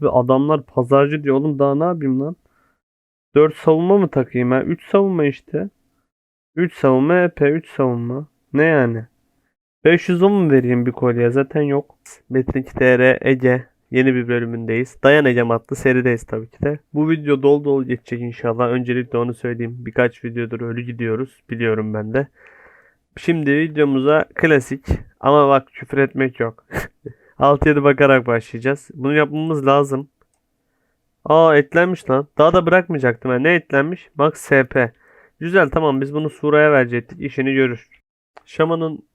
Abi adamlar pazarcı diyor oğlum daha ne yapayım lan? 4 savunma mı takayım ha? 3 savunma işte. 3 savunma EP 3 savunma. Ne yani? 510 mu vereyim bir kolye? Zaten yok. Metrik TR Ege yeni bir bölümündeyiz. Dayan Ecem adlı serideyiz tabii ki de. Bu video dolu dolu geçecek inşallah. Öncelikle onu söyleyeyim. Birkaç videodur ölü gidiyoruz. Biliyorum ben de. Şimdi videomuza klasik ama bak küfür etmek yok. 6-7 bakarak başlayacağız. Bunu yapmamız lazım. Aa eklenmiş lan. Daha da bırakmayacaktım. ben. Ne eklenmiş? Max SP. Güzel tamam biz bunu Sura'ya verecektik. İşini görür. Şamanın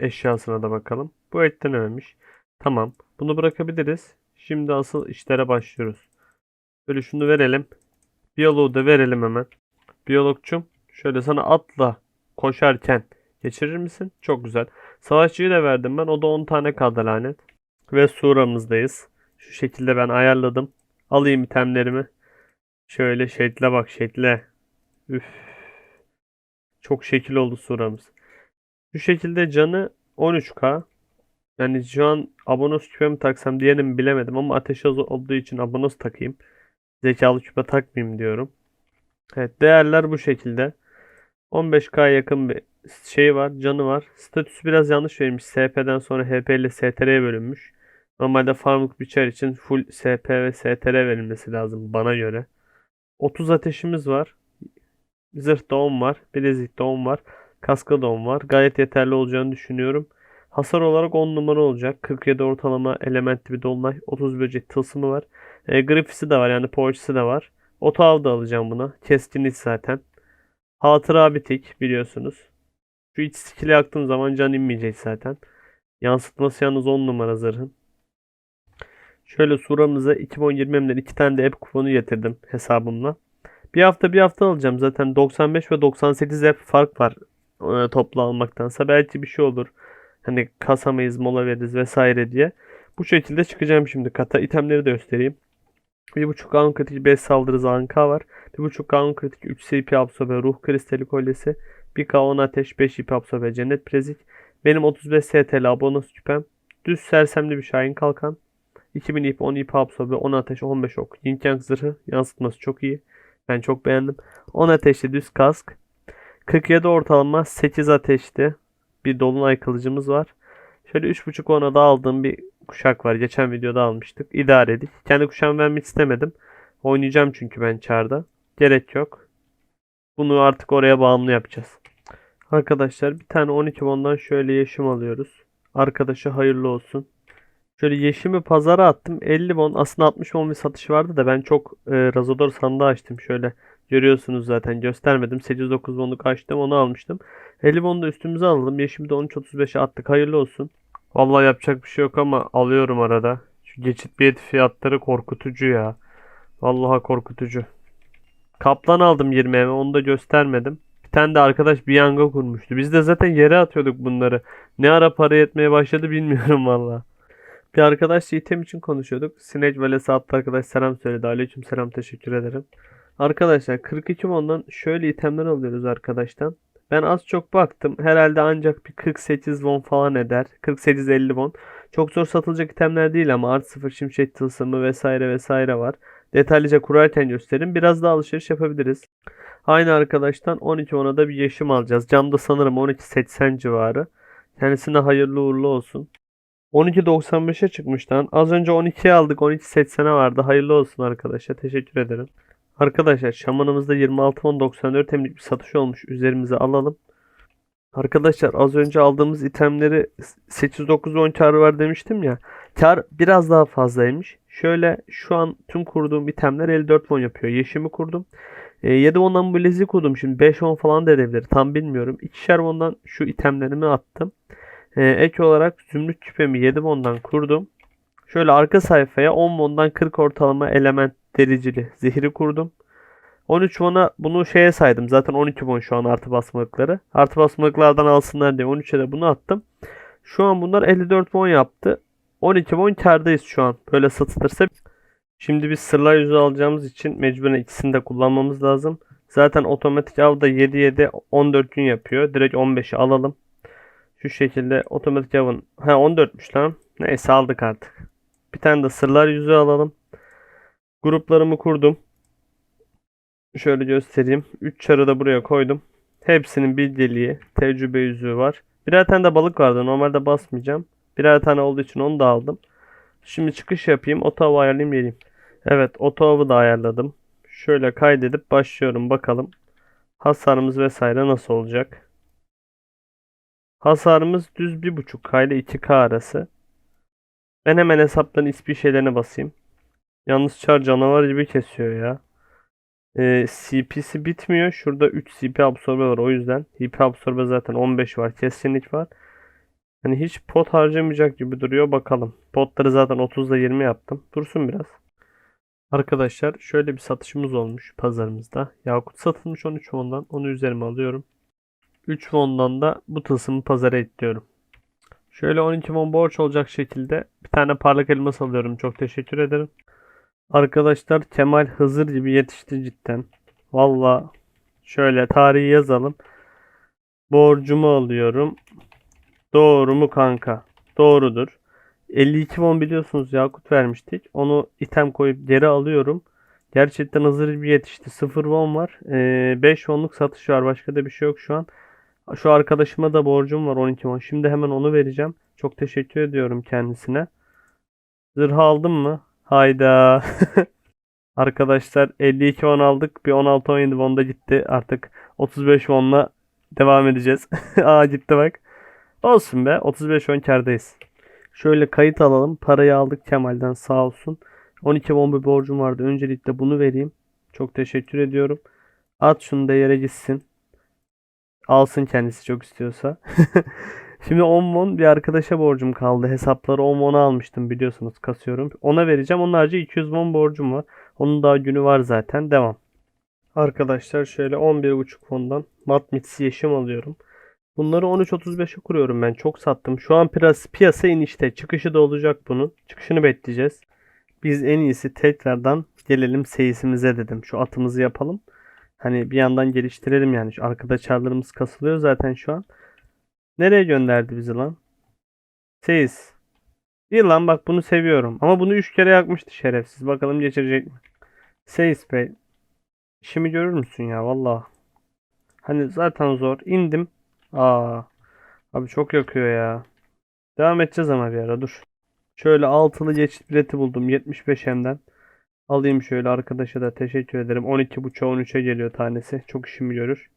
eşyasına da bakalım. Bu eklenememiş. Tamam. Bunu bırakabiliriz. Şimdi asıl işlere başlıyoruz. Böyle şunu verelim. Biyoloğu da verelim hemen. Biyologçum şöyle sana atla koşarken geçirir misin? Çok güzel. Savaşçıyı da verdim ben. O da 10 tane kaldı lanet. Ve suramızdayız. Şu şekilde ben ayarladım. Alayım itemlerimi. Şöyle şekle bak şekle. Üf. Çok şekil oldu suramız. Şu şekilde canı 13k. Yani şu an abonos küpe mi taksam diğerini mi bilemedim ama ateş az olduğu için abonos takayım. Zekalı küpe takmayayım diyorum. Evet değerler bu şekilde. 15k yakın bir şey var, canı var. Statüsü biraz yanlış verilmiş. SP'den sonra HP ile STR'ye bölünmüş. Normalde farmlık biçer için full SP ve STR verilmesi lazım bana göre. 30 ateşimiz var. Zırhta 10 var. Bilezikte 10 var. Kaskada 10 var. Gayet yeterli olacağını düşünüyorum. Hasar olarak 10 numara olacak. 47 ortalama elementli bir dolunay. 30 böcek tılsımı var. E, grifisi de var yani poğaçası da var. Otav da alacağım buna. Keskinlik zaten. Hatıra bitik biliyorsunuz. Şu iç skill'i yaktığım zaman can inmeyecek zaten. Yansıtması yalnız 10 numara zırhın. Şöyle suramıza 2020'den 2 tane de app kuponu getirdim hesabımla. Bir hafta bir hafta alacağım zaten 95 ve 98 app fark var e, toplu almaktansa. Belki bir şey olur. Hani kasamayız mola veririz vesaire diye. Bu şekilde çıkacağım şimdi kata. itemleri de göstereyim. 1.5 kanun kritik 5 saldırı zanka var. 1.5 kanun kritik 3 CP absorbe ruh kristali kolyesi. 1K 10 ateş 5 ip absorbe cennet prezik. Benim 35 STL abonos küpem. Düz sersemli bir şahin kalkan. 2000 ip 10 ip absorbe 10 ateş 15 ok. Yin Yang zırhı yansıtması çok iyi. Ben çok beğendim. 10 ateşli düz kask. 47 ortalama 8 ateşli bir dolunay kılıcımız var. Şöyle 3.5 ona da aldığım bir kuşak var. Geçen videoda almıştık. İdare edik. Kendi kuşağımı vermek istemedim. Oynayacağım çünkü ben çarda. Gerek yok. Bunu artık oraya bağımlı yapacağız. Arkadaşlar bir tane 12 bondan şöyle yeşim alıyoruz. Arkadaşa hayırlı olsun. Şöyle yeşimi pazara attım. 50 bon aslında 60 bon bir satış vardı da ben çok e, Razodor sandığı açtım. Şöyle görüyorsunuz zaten göstermedim. 8-9 bonluk açtım onu almıştım. 50 bonu da üstümüze alalım. Yeşimi de 13.35'e attık. Hayırlı olsun. Vallahi yapacak bir şey yok ama alıyorum arada. Şu geçit bilet fiyatları korkutucu ya. Vallahi korkutucu. Kaplan aldım 20 eve onu da göstermedim. Bir tane de arkadaş bir yanga kurmuştu. Biz de zaten yere atıyorduk bunları. Ne ara para yetmeye başladı bilmiyorum vallahi. Bir arkadaşla item için konuşuyorduk. Sinek Valesi adlı arkadaş selam söyledi. Aleyküm selam teşekkür ederim. Arkadaşlar 42 bondan şöyle itemler alıyoruz arkadaştan. Ben az çok baktım. Herhalde ancak bir 48 won falan eder. 48-50 won. Çok zor satılacak itemler değil ama art 0 şimşek tılsımı vesaire vesaire var. Detaylıca kurarken göstereyim. Biraz daha alışveriş yapabiliriz. Aynı arkadaştan 12 won'a da bir yeşim alacağız. Camda sanırım 12.80 civarı. Kendisine hayırlı uğurlu olsun. 12.95'e çıkmış lan. Az önce 12'ye aldık. 12.80'e vardı. Hayırlı olsun arkadaşlar. Teşekkür ederim. Arkadaşlar şamanımızda 26.94 temlik bir satış olmuş. Üzerimize alalım. Arkadaşlar az önce aldığımız itemleri 8-9-10 kar var demiştim ya. Kar biraz daha fazlaymış. Şöyle şu an tüm kurduğum itemler 54 won yapıyor. Yeşimi kurdum. E, 7 won'dan bilezik kurdum. Şimdi 5 won falan da edebilir. Tam bilmiyorum. 2'şer won'dan şu itemlerimi attım. E, ek olarak zümrüt küpemi 7 won'dan kurdum. Şöyle arka sayfaya 10 won'dan 40 ortalama element dericili zehri kurdum. 13 won'a bunu şeye saydım. Zaten 12 won şu an artı basmalıkları. Artı basmalıklardan alsınlar diye 13'e de bunu attım. Şu an bunlar 54 won yaptı. 12 won kardayız şu an. Böyle satılırsa. Şimdi biz sırlar yüzü alacağımız için mecburen ikisini de kullanmamız lazım. Zaten otomatik avda 7-7 14 gün yapıyor. Direkt 15'i alalım. Şu şekilde otomatik avın. Ha 14'müş lan. Neyse aldık artık. Bir tane de sırlar yüzü alalım. Gruplarımı kurdum. Şöyle göstereyim. 3 çarı da buraya koydum. Hepsinin bilgeliği, tecrübe yüzüğü var. Birer tane de balık vardı. Normalde basmayacağım. Birer tane olduğu için onu da aldım. Şimdi çıkış yapayım. Oto avı ayarlayayım geleyim. Evet oto avı da ayarladım. Şöyle kaydedip başlıyorum bakalım. Hasarımız vesaire nasıl olacak? Hasarımız düz 1.5K ile 2K arası. Ben hemen hesapların ispi şeylerine basayım. Yalnız çar canavar gibi kesiyor ya. Ee, CP'si bitmiyor. Şurada 3 CP absorbe var o yüzden. HP absorbe zaten 15 var. Kesinlik var. Hani hiç pot harcamayacak gibi duruyor. Bakalım. Potları zaten 30'da 20 yaptım. Dursun biraz. Arkadaşlar şöyle bir satışımız olmuş pazarımızda. Yakut satılmış 13 won'dan. Onu üzerime alıyorum. 3 won'dan da bu tılsımı pazara ekliyorum. Şöyle 12 won borç olacak şekilde bir tane parlak elmas alıyorum. Çok teşekkür ederim. Arkadaşlar Kemal Hızır gibi yetişti cidden. Valla şöyle tarihi yazalım. Borcumu alıyorum. Doğru mu kanka? Doğrudur. 52 won biliyorsunuz Yakut vermiştik. Onu item koyup geri alıyorum. Gerçekten Hızır gibi yetişti. 0 won var. Ee, 5 wonluk satış var. Başka da bir şey yok şu an. Şu arkadaşıma da borcum var 12 won. Şimdi hemen onu vereceğim. Çok teşekkür ediyorum kendisine. Zırh aldım mı? Hayda. Arkadaşlar 52 won aldık. Bir 16-17 won da gitti. Artık 35 wonla devam edeceğiz. Aa gitti bak. Olsun be. 35 won kardayız. Şöyle kayıt alalım. Parayı aldık Kemal'den sağ olsun. 12 won bir borcum vardı. Öncelikle bunu vereyim. Çok teşekkür ediyorum. At şunu da yere gitsin. Alsın kendisi çok istiyorsa. Şimdi 10 won bir arkadaşa borcum kaldı. Hesapları 10 won'a almıştım biliyorsunuz kasıyorum. Ona vereceğim. Onun harici 200 won borcum var. Onun daha günü var zaten. Devam. Arkadaşlar şöyle 11.5 fondan Matmits'i yeşim alıyorum. Bunları 13.35'e kuruyorum ben. Çok sattım. Şu an piyasa, piyasa inişte. Çıkışı da olacak bunun. Çıkışını bekleyeceğiz. Biz en iyisi tekrardan gelelim seyisimize dedim. Şu atımızı yapalım. Hani bir yandan geliştirelim yani. Şu arkada çarlarımız kasılıyor zaten şu an. Nereye gönderdi bizi lan? Seyis. İyi lan bak bunu seviyorum. Ama bunu 3 kere yakmıştı şerefsiz. Bakalım geçirecek mi? Seyis Bey. İşimi görür müsün ya valla. Hani zaten zor. İndim. Aa. Abi çok yakıyor ya. Devam edeceğiz ama bir ara dur. Şöyle altılı geçit bileti buldum 75 hemden. Alayım şöyle arkadaşa da teşekkür ederim. 12.5'a 13'e geliyor tanesi. Çok işimi görür.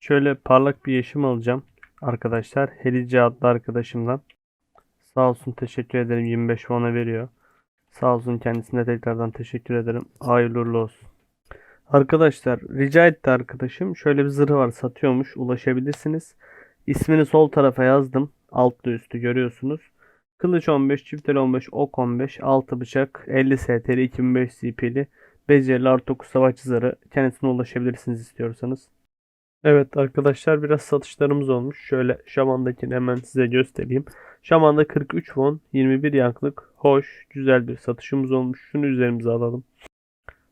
Şöyle parlak bir yeşim alacağım arkadaşlar. Helice adlı arkadaşımdan. Sağ olsun teşekkür ederim. 25 won'a veriyor. Sağ olsun kendisine tekrardan teşekkür ederim. Hayırlı olsun. Arkadaşlar rica etti arkadaşım. Şöyle bir zırhı var satıyormuş. Ulaşabilirsiniz. İsmini sol tarafa yazdım. Altlı üstü görüyorsunuz. Kılıç 15, çifteli 15, ok 15, 6 bıçak, 50 STR, 2005 CP'li, becerili artı 9 savaşçı zarı. Kendisine ulaşabilirsiniz istiyorsanız. Evet arkadaşlar biraz satışlarımız olmuş. Şöyle şamandakini hemen size göstereyim. Şamanda 43 won, 21 yanklık. Hoş, güzel bir satışımız olmuş. Şunu üzerimize alalım.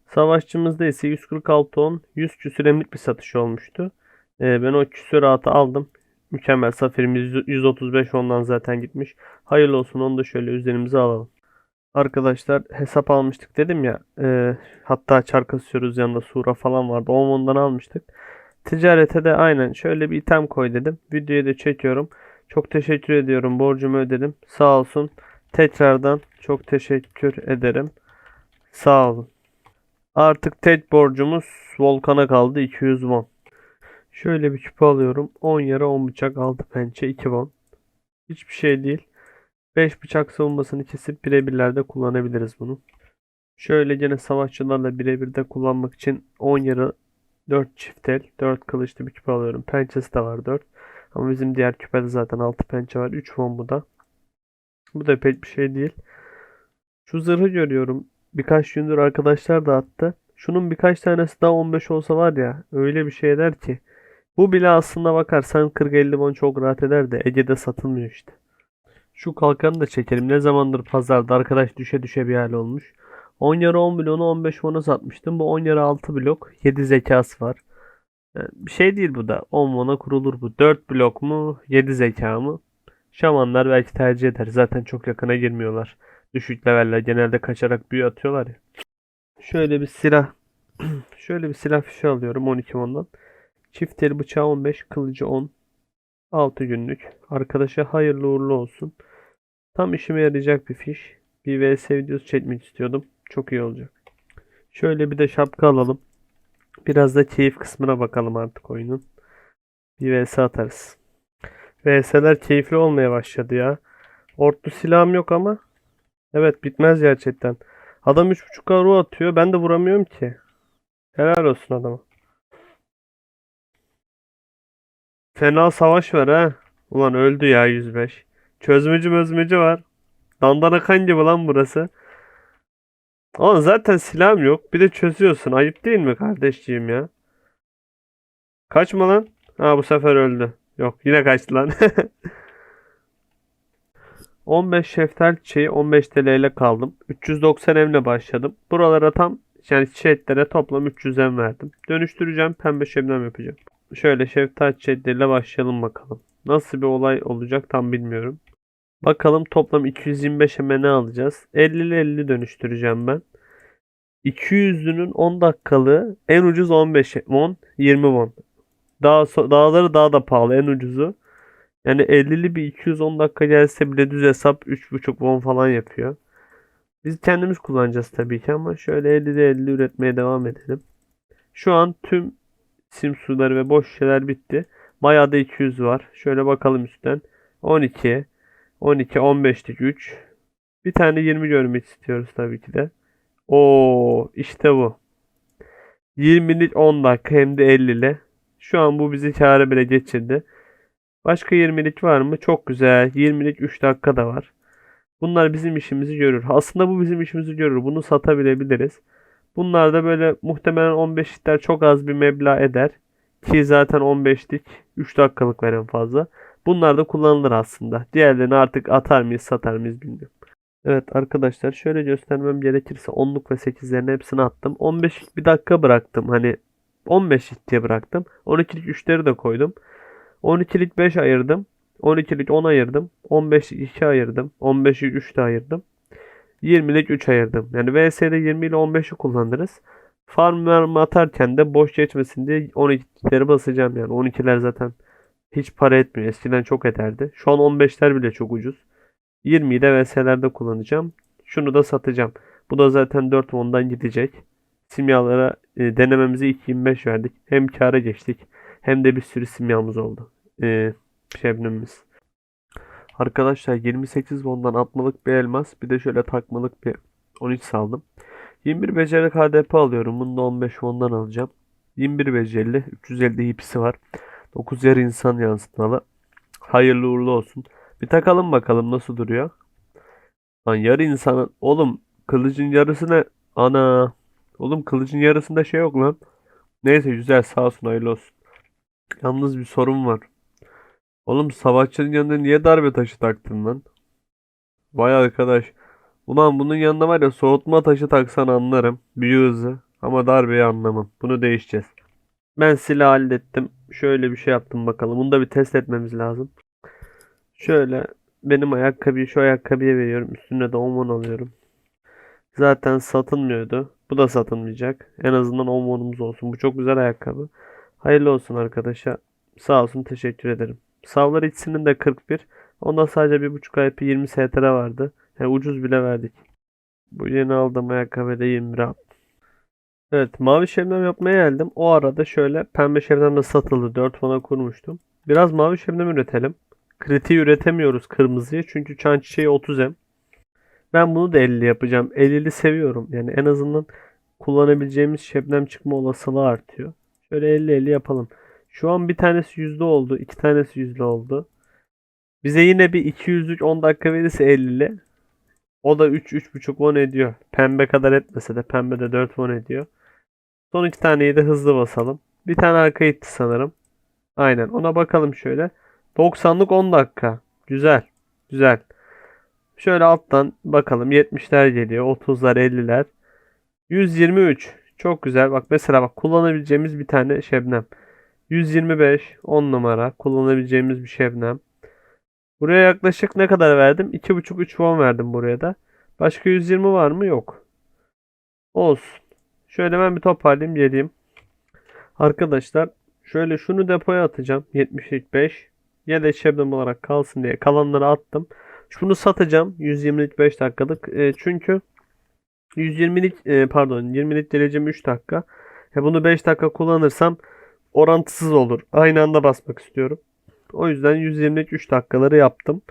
Savaşçımızda ise 146 on 100 küsüremlik bir satış olmuştu. Ee, ben o küsuratı aldım. Mükemmel safirimiz 135 ondan zaten gitmiş. Hayırlı olsun onu da şöyle üzerimize alalım. Arkadaşlar hesap almıştık dedim ya. E, hatta çar kasıyoruz yanında sura falan vardı. 10 ondan almıştık. Ticarete de aynen şöyle bir item koy dedim. Videoyu da çekiyorum. Çok teşekkür ediyorum. Borcumu ödedim. Sağ olsun. Tekrardan çok teşekkür ederim. Sağ olun. Artık tek borcumuz Volkan'a kaldı 200 won. Şöyle bir küpe alıyorum. 10 yara 10 bıçak 6 pençe 2 won. Hiçbir şey değil. 5 bıçak savunmasını kesip birebirlerde kullanabiliriz bunu. Şöyle gene savaşçılarla birebir de kullanmak için 10 yara 4 çiftel 4 kılıçlı bir küpe alıyorum. Pençesi de var 4. Ama bizim diğer küpede zaten 6 pençe var. 3 won bu da. Bu da pek bir şey değil. Şu zırhı görüyorum. Birkaç gündür arkadaşlar da attı. Şunun birkaç tanesi daha 15 olsa var ya öyle bir şey eder ki. Bu bile aslında bakarsan 40-50 won çok rahat eder de Ege'de satılmıyor işte. Şu kalkanı da çekelim. Ne zamandır pazarda arkadaş düşe düşe bir hal olmuş. 10 yara 10 bloğunu 15 won'a satmıştım. Bu 10 yara 6 blok. 7 zekası var. Yani bir şey değil bu da. 10 won'a kurulur bu. 4 blok mu? 7 zeka mı? Şamanlar belki tercih eder. Zaten çok yakına girmiyorlar. Düşük leveller genelde kaçarak büyü atıyorlar ya. Şöyle bir silah şöyle bir silah fişi alıyorum 12 ondan. Çift el bıçağı 15, kılıcı 10. 6 günlük. Arkadaşa hayırlı uğurlu olsun. Tam işime yarayacak bir fiş. Bir vs videosu çekmek istiyordum. Çok iyi olacak. Şöyle bir de şapka alalım. Biraz da keyif kısmına bakalım artık oyunun. Bir vs atarız. VS'ler keyifli olmaya başladı ya. Ortu silahım yok ama. Evet bitmez gerçekten. Adam 3.5 karo atıyor. Ben de vuramıyorum ki. Helal olsun adama. Fena savaş var ha. Ulan öldü ya 105. Çözmücü mözmücü var. Dandana kan gibi lan burası. Ama zaten silahım yok. Bir de çözüyorsun. Ayıp değil mi kardeşciğim ya? Kaçma lan. Ha bu sefer öldü. Yok yine kaçtı lan. 15 şeftal çiçeği 15 TL ile kaldım. 390 emle başladım. Buralara tam yani çiçeklere toplam 300 em verdim. Dönüştüreceğim pembe şebnem yapacağım. Şöyle şeftal çiçekleriyle başlayalım bakalım. Nasıl bir olay olacak tam bilmiyorum. Bakalım toplam 225 eme ne alacağız? 50 ile 50 dönüştüreceğim ben. 200'lünün 10 dakikalığı en ucuz 15 won 20 won. Daha so- dağları daha da pahalı en ucuzu. Yani 50'li bir 210 dakika gelse bile düz hesap 3.5 won falan yapıyor. Biz kendimiz kullanacağız tabii ki ama şöyle 50'de 50 üretmeye devam edelim. Şu an tüm sim suları ve boş şişeler bitti. Bayağı da 200 var. Şöyle bakalım üstten. 12, 12, 15'lik 3. Bir tane 20 görmek istiyoruz tabii ki de. Oo, işte bu. 20'lik 10 dakika hem de 50'li. Şu an bu bizi kâra bile geçirdi. Başka 20'lik var mı? Çok güzel. 20'lik 3 dakika da var. Bunlar bizim işimizi görür. Aslında bu bizim işimizi görür. Bunu satabilebiliriz. Bunlar da böyle muhtemelen 15'likler çok az bir meblağ eder. Ki zaten 15'lik 3 dakikalık veren fazla. Bunlar da kullanılır aslında. Diğerlerini artık atar mıyız satar mıyız bilmiyorum. Evet arkadaşlar şöyle göstermem gerekirse 10'luk ve 8'lerin hepsini attım. 15'lik bir dakika bıraktım. Hani 15'lik diye bıraktım. 12'lik 3'leri de koydum. 12'lik 5 ayırdım. 12'lik 10 ayırdım. 15'lik 2 ayırdım. 15'lik 3 de ayırdım. 20'lik 3 ayırdım. Yani VS'de 20 ile 15'i kullanırız. Farm atarken de boş geçmesin diye 12'leri basacağım yani. 12'ler zaten hiç para etmiyor. Eskiden çok ederdi. Şu an 15'ler bile çok ucuz. 20'yi de VS'lerde kullanacağım. Şunu da satacağım. Bu da zaten 4 won'dan gidecek. Simyalara e, denememizi 2.25 verdik. Hem kâra geçtik hem de bir sürü simyamız oldu. E, şebnemimiz. Arkadaşlar 28 won'dan atmalık bir elmas bir de şöyle takmalık bir 13 saldım. 21 beceri KDP alıyorum. Bunu da 15 won'dan alacağım. 21 becerili 350 hipsi var. 9 yarı insan yansıtmalı. Hayırlı uğurlu olsun. Bir takalım bakalım nasıl duruyor. Lan yarı insanın oğlum kılıcın yarısı ne? Ana. Oğlum kılıcın yarısında şey yok lan. Neyse güzel sağ olsun hayırlı olsun. Yalnız bir sorun var. Oğlum savaşçının yanında niye darbe taşı taktın lan? Vay arkadaş. Ulan bunun yanında var ya soğutma taşı taksan anlarım. Büyü hızı. Ama darbeyi anlamam. Bunu değişeceğiz. Ben silah hallettim. Şöyle bir şey yaptım bakalım. Bunu da bir test etmemiz lazım. Şöyle benim ayakkabıyı şu ayakkabıya veriyorum. Üstüne de 10 won alıyorum. Zaten satılmıyordu. Bu da satılmayacak. En azından 10 wonumuz olsun. Bu çok güzel ayakkabı. Hayırlı olsun arkadaşa. Sağ olsun teşekkür ederim. Savlar içsinin de 41. Onda sadece 1.5 IP 20 STR vardı. Yani ucuz bile verdik. Bu yeni aldığım ayakkabıda 21 aldım. Evet mavi şebnem yapmaya geldim. O arada şöyle pembe şebnem de satıldı. 4 fona kurmuştum. Biraz mavi şebnem üretelim. Kritiği üretemiyoruz kırmızıyı. Çünkü çan çiçeği 30M. Ben bunu da 50 yapacağım. 50'li seviyorum. Yani en azından kullanabileceğimiz şebnem çıkma olasılığı artıyor. Şöyle 50-50 yapalım. Şu an bir tanesi yüzde oldu. iki tanesi yüzde oldu. Bize yine bir 200'lük 10 dakika verirse 50'li. O da 3-3.5 won ediyor. Pembe kadar etmese de pembe de 4 won ediyor. Son iki taneyi de hızlı basalım. Bir tane arka itti sanırım. Aynen ona bakalım şöyle. 90'lık 10 dakika. Güzel. Güzel. Şöyle alttan bakalım 70'ler geliyor. 30'lar 50'ler. 123. Çok güzel. Bak mesela bak kullanabileceğimiz bir tane şebnem. 125 10 numara kullanabileceğimiz bir şebnem. Buraya yaklaşık ne kadar verdim? 2.5-3 won verdim buraya da. Başka 120 var mı? Yok. Olsun. Şöyle ben bir toparlayayım geleyim. Arkadaşlar şöyle şunu depoya atacağım. 75. Yedek şebnem olarak kalsın diye kalanları attım. Şunu satacağım 120'lik 5 dakikalık. E, çünkü 120'lik e, pardon 20'lik derecem 3 dakika. E, bunu 5 dakika kullanırsam orantısız olur. Aynı anda basmak istiyorum. O yüzden 120'lik 3 dakikaları yaptım.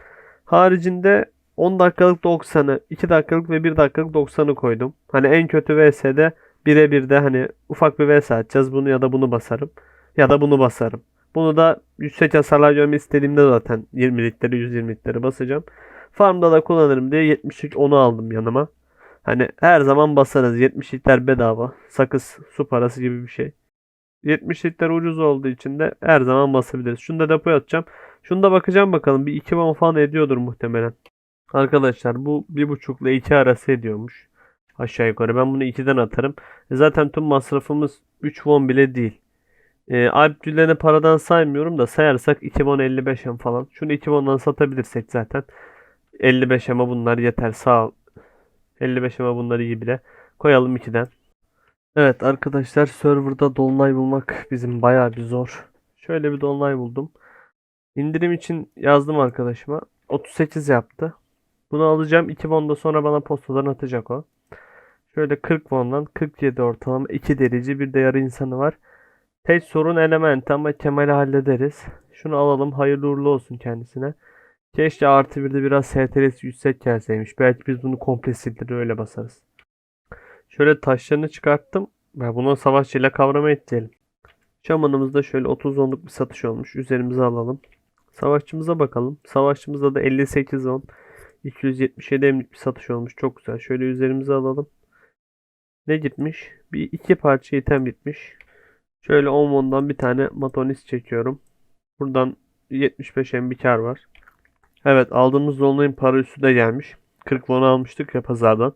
Haricinde 10 dakikalık 90'ı, 2 dakikalık ve 1 dakikalık 90'ı koydum. Hani en kötü VS'de birebir de hani ufak bir VS atacağız. Bunu ya da bunu basarım. Ya da bunu basarım. Bunu da yüksek hasarlar görmek istediğimde zaten 20'likleri 120'likleri basacağım. Farmda da kullanırım diye 70'lik 10'u aldım yanıma. Hani her zaman basarız. 70'likler bedava. Sakız su parası gibi bir şey. 70'likler ucuz olduğu için de her zaman basabiliriz. Şunu da depoya atacağım. Şunu da bakacağım bakalım. Bir 2 won falan ediyordur muhtemelen. Arkadaşlar bu 1.5 ile 2 arası ediyormuş. Aşağı yukarı. Ben bunu 2'den atarım. E Zaten tüm masrafımız 3 won bile değil. E, Alpgüllerine paradan saymıyorum da sayarsak 2 won 55 hem falan. Şunu 2 won'dan satabilirsek zaten 55 ama bunlar yeter. Sağ ol. 55 ama bunları iyi bile. Koyalım 2'den. Evet arkadaşlar serverda dolunay bulmak bizim bayağı bir zor. Şöyle bir dolunay buldum. İndirim için yazdım arkadaşıma. 38 yaptı. Bunu alacağım. 2 won da sonra bana postadan atacak o. Şöyle 40 won'dan 47 ortalama 2 derece bir de yarı insanı var. Tek sorun element ama Kemal'i hallederiz. Şunu alalım. Hayırlı uğurlu olsun kendisine. Keşke artı bir de biraz STR'si yüksek gelseymiş. Belki biz bunu komple sildir öyle basarız. Şöyle taşlarını çıkarttım. Ve buna savaşçıyla kavrama ekleyelim. Şamanımızda şöyle 30 onluk bir satış olmuş. Üzerimize alalım. Savaşçımıza bakalım. Savaşçımızda da 58 on. 277 emlik bir satış olmuş. Çok güzel. Şöyle üzerimize alalım. Ne gitmiş? Bir iki parça item gitmiş. Şöyle 10 won'dan bir tane matonis çekiyorum. Buradan 75 MB kar var. Evet aldığımız dolunayın para üstü de gelmiş. 40 won almıştık ya pazardan.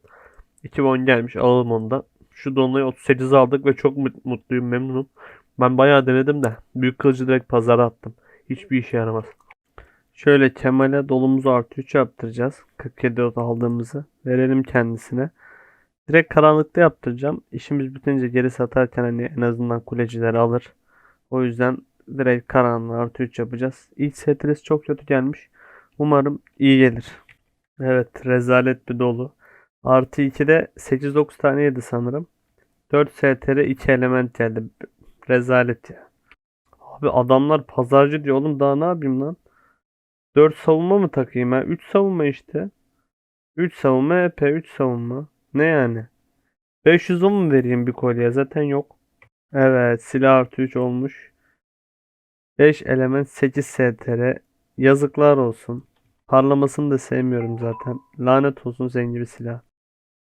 2 won gelmiş alalım onu da. Şu dolunayı 38 aldık ve çok mut- mutluyum memnunum. Ben bayağı denedim de büyük kılıcı direkt pazara attım. Hiçbir işe yaramaz. Şöyle Kemal'e dolumuzu artı 3 yaptıracağız. 47 oda aldığımızı. Verelim kendisine. Direkt karanlıkta yaptıracağım. İşimiz bitince geri satarken hani en azından kulecileri alır. O yüzden direkt karanlığı artı 3 yapacağız. İlk setresi çok kötü gelmiş. Umarım iyi gelir. Evet rezalet bir dolu. Artı 2'de 8-9 tane yedi sanırım. 4 STR 2 element geldi. Rezalet ya. Abi adamlar pazarcı diyor oğlum daha ne yapayım lan? 4 savunma mı takayım ha? 3 savunma işte. 3 savunma EP 3 savunma. Ne yani? 510 mu vereyim bir kolye? Zaten yok. Evet silah artı 3 olmuş. 5 element 8 STR. Yazıklar olsun. Parlamasını da sevmiyorum zaten. Lanet olsun senin gibi silah.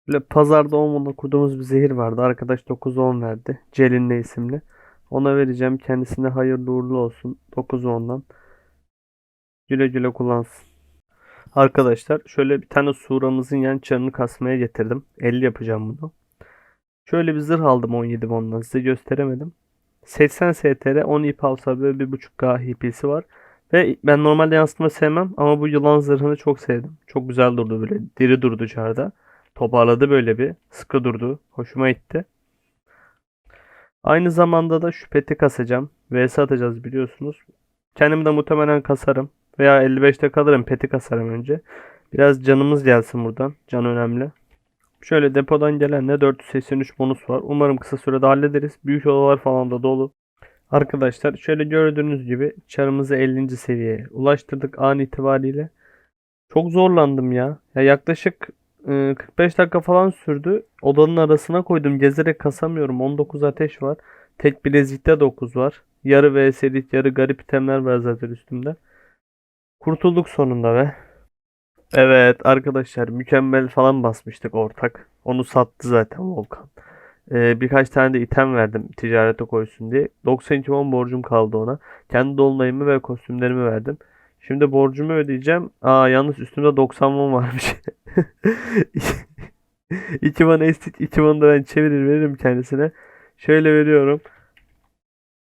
Böyle pazarda olmadan kurduğumuz bir zehir vardı. Arkadaş 9-10 verdi. Celinne isimli. Ona vereceğim. Kendisine hayırlı uğurlu olsun. 9-10'dan. Güle güle kullansın. Arkadaşlar şöyle bir tane suramızın yan çarını kasmaya getirdim. 50 yapacağım bunu. Şöyle bir zırh aldım 17 ondan size gösteremedim. 80 STR 10 ip alsa böyle 1.5K HP'si var. Ve ben normalde yansıtma sevmem ama bu yılan zırhını çok sevdim. Çok güzel durdu böyle diri durdu çarda. Toparladı böyle bir sıkı durdu. Hoşuma gitti. Aynı zamanda da şu peti kasacağım. VS atacağız biliyorsunuz. Kendim de muhtemelen kasarım. Veya 55'te kalırım peti kasarım önce. Biraz canımız gelsin buradan. Can önemli. Şöyle depodan gelen de 483 bonus var. Umarım kısa sürede hallederiz. Büyük odalar falan da dolu. Arkadaşlar şöyle gördüğünüz gibi çarımızı 50. seviyeye ulaştırdık an itibariyle. Çok zorlandım ya. Ya yaklaşık e, 45 dakika falan sürdü. Odanın arasına koydum. Gezerek kasamıyorum. 19 ateş var. Tek bilezikte 9 var. Yarı VS'lik yarı garip itemler var zaten üstümde. Kurtulduk sonunda be. Evet arkadaşlar mükemmel falan basmıştık ortak. Onu sattı zaten Volkan. Ee, birkaç tane de item verdim ticarete koysun diye. 92 won borcum kaldı ona. Kendi dolunayımı ve kostümlerimi verdim. Şimdi borcumu ödeyeceğim. Aa yalnız üstümde 90 won varmış. 2 won estit 2 won da ben çevirir veririm kendisine. Şöyle veriyorum.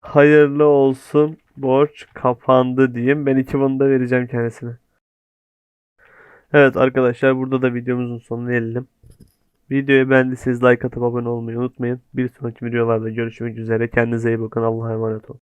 Hayırlı olsun. Borç kapandı diyeyim. Ben 2 won da vereceğim kendisine. Evet arkadaşlar burada da videomuzun sonuna gelelim. Videoyu beğendiyseniz like atıp abone olmayı unutmayın. Bir sonraki videolarda görüşmek üzere. Kendinize iyi bakın. Allah'a emanet olun.